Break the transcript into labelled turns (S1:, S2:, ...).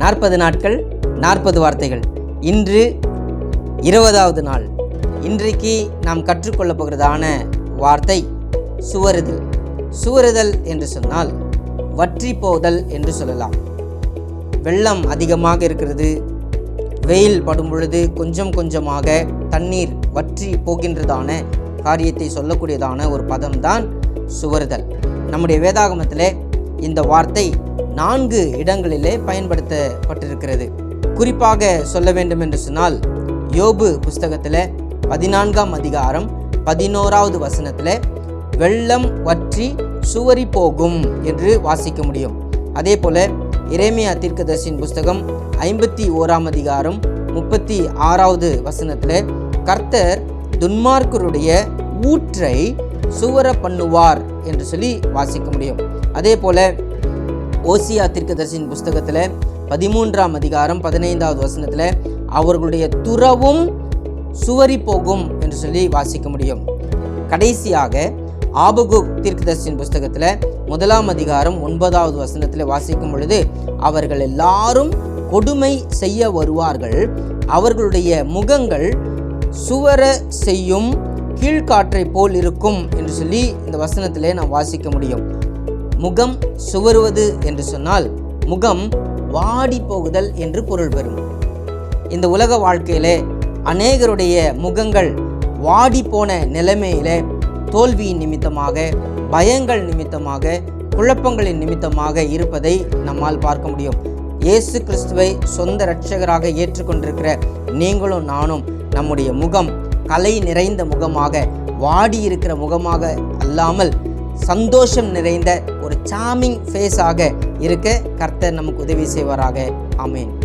S1: நாற்பது நாட்கள் நாற்பது வார்த்தைகள். இன்று இருபதாவது நாள். இன்றைக்கு நாம் கற்றுக்கொள்ளப் போகிறதான வார்த்தை சுவருதல் சுவருதல் என்று சொன்னால் வற்றி போதல் என்று சொல்லலாம். வெள்ளம் அதிகமாக இருக்கிறது. வெயில் படும் பொழுது கொஞ்சம் கொஞ்சமாக தண்ணீர் வற்றி போகின்றதான காரியத்தை சொல்லக்கூடியதான ஒரு பதம்தான் சுவருதல். நம்முடைய வேதாகமத்திலே இந்த வார்த்தை நான்கு இடங்களிலே பயன்படுத்தப்பட்டிருக்கிறது. குறிப்பாக சொல்ல வேண்டும் என்று சொன்னால் யோபு புஸ்தகத்தில் பதினான்காம் அதிகாரம் பதினோராவது வசனத்தில் வெள்ளம் வற்றி சுவரி போகும் என்று வாசிக்க முடியும். அதே போல இறைமையா தீர்க்கதர்சின் புஸ்தகம் ஐம்பத்தி ஓராம் அதிகாரம் முப்பத்தி ஆறாவது வசனத்தில் கர்த்தர் துன்மார்க்கருடைய ஊற்றை சுவர பண்ணுவார் என்று சொல்லி வாசிக்க முடியும். அதே போல ஓசியா தீர்க்கதர்சியின் புஸ்தகத்தில் பதிமூன்றாம் அதிகாரம் பதினைந்தாவது வசனத்தில் அவர்களுடைய துறவும் சுவரி போகும் என்று சொல்லி வாசிக்க முடியும். கடைசியாக ஆபகு தீர்க்கதர்சின் புஸ்தகத்தில் முதலாம் அதிகாரம் ஒன்பதாவது வசனத்தில் வாசிக்கும் பொழுது அவர்கள் எல்லாரும் கொடுமை செய்ய வருவார்கள். அவர்களுடைய முகங்கள் சுவர செய்யும் கீழ்காற்றை போல் இருக்கும் என்று சொல்லி இந்த வசனத்திலே நாம் வாசிக்க முடியும். முகம் சுவருவது என்று சொன்னால் முகம் வாடி போகுதல் என்று பொருள் பெறும். இந்த உலக வாழ்க்கையிலே அநேகருடைய முகங்கள் வாடி போன நிலைமையிலே தோல்வியின் நிமித்தமாக பயங்கள் நிமித்தமாக குழப்பங்களின் நிமித்தமாக இருப்பதை நம்மால் பார்க்க முடியும். இயேசு கிறிஸ்துவை சொந்த இரட்சகராக ஏற்றுக்கொண்டிருக்கிற நீங்களும் நானும் நம்முடைய முகம் கலை நிறைந்த முகமாக வாடி இருக்கிற முகமாக அல்லாமல் சந்தோஷம் நிறைந்த ஒரு சாமிங் ஃபேஸாக இருக்க கர்த்தர் நமக்கு உதவி செய்வாராக. ஆமென்.